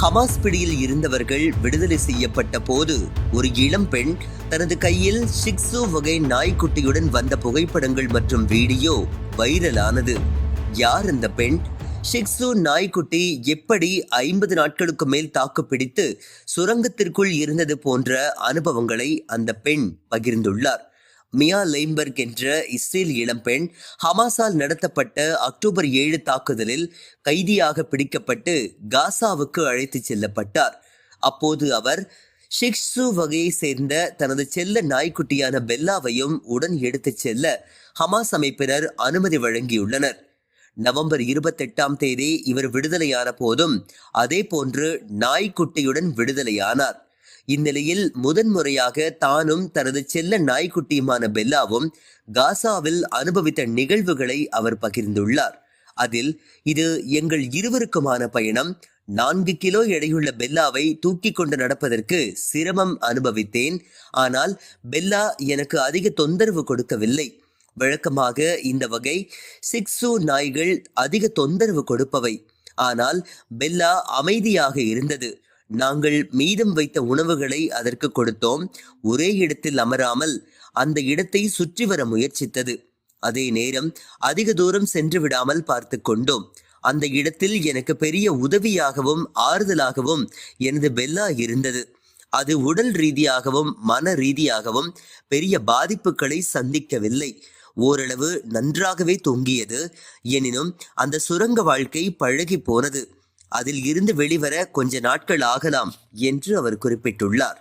Hamas பிடியில் இருந்தவர்கள் விடுதலை செய்யப்பட்ட போது ஒரு இளம் பெண் தனது கையில் ஷிக்ஸு வகை நாய்க்குட்டியுடன் வந்த புகைப்படங்கள் மற்றும் வீடியோ வைரலானது. யார் அந்த பெண்? ஷிக்ஸு நாய்க்குட்டி எப்படி ஐம்பது நாட்களுக்கு மேல் தாக்குப்பிடித்து சுரங்கத்திற்குள் இருந்தது போன்ற அனுபவங்களை அந்த பெண் பகிர்ந்துள்ளார். மியா லைம்பர்க் என்ற இஸ்ரேல் இளம்பெண் ஹமாஸால் நடத்தப்பட்ட அக்டோபர் ஏழு தாக்குதலில் கைதியாக பிடிக்கப்பட்டு காசாவுக்கு அழைத்துச் செல்லப்பட்டார். அப்போது அவர் ஷிக்ஸு வகையை சேர்ந்த தனது செல்ல நாய்க்குட்டியான பெல்லாவையும் உடன் எடுத்துச் செல்ல ஹமாஸ் அமைப்பினர் அனுமதி வழங்கியுள்ளனர். நவம்பர் இருபத்தெட்டாம் தேதி இவர் விடுதலையான போதும் அதே போன்று நாய்க்குட்டியுடன் விடுதலையானார். இந்நிலையில் முதன்முறையாக தானும் தனது செல்ல நாய்க்குட்டியுமான பெல்லாவும் காசாவில் அனுபவித்த நிகழ்வுகளை அவர் பகிர்ந்துள்ளார். அதில் இது எங்கள் இருவருக்குமான பயணம். நான்கு கிலோ எடையுள்ள பெல்லாவை தூக்கி கொண்டு நடப்பதற்கு சிரமம் அனுபவித்தேன். ஆனால் பெல்லா எனக்கு அதிக தொந்தரவு கொடுக்கவில்லை. வழக்கமாக இந்த வகை சிக்ஸு நாய்கள் அதிக தொந்தரவு கொடுப்பவை. ஆனால் பெல்லா அமைதியாக இருந்தது. நாங்கள் மீதம் வைத்த உணவுகளை அதற்கு கொடுத்தோம். ஒரே இடத்தில் அமராமல் அந்த இடத்தை சுற்றி வர முயற்சித்தது. அதே நேரம் அதிக தூரம் சென்று விடாமல் பார்த்து கொண்டோம். அந்த இடத்தில் எனக்கு பெரிய உதவியாகவும் ஆறுதலாகவும் எனது பெல்லா இருந்தது. அது உடல் ரீதியாகவும் மன ரீதியாகவும் பெரிய பாதிப்புகளை சந்திக்கவில்லை. ஓரளவு நன்றாகவே தொங்கியது. எனினும் அந்த சுரங்க வாழ்க்கை பழகி போனது. அதில் இருந்து வெளிவர கொஞ்ச நாட்கள் ஆகலாம் என்று அவர் குறிப்பிட்டுள்ளார்.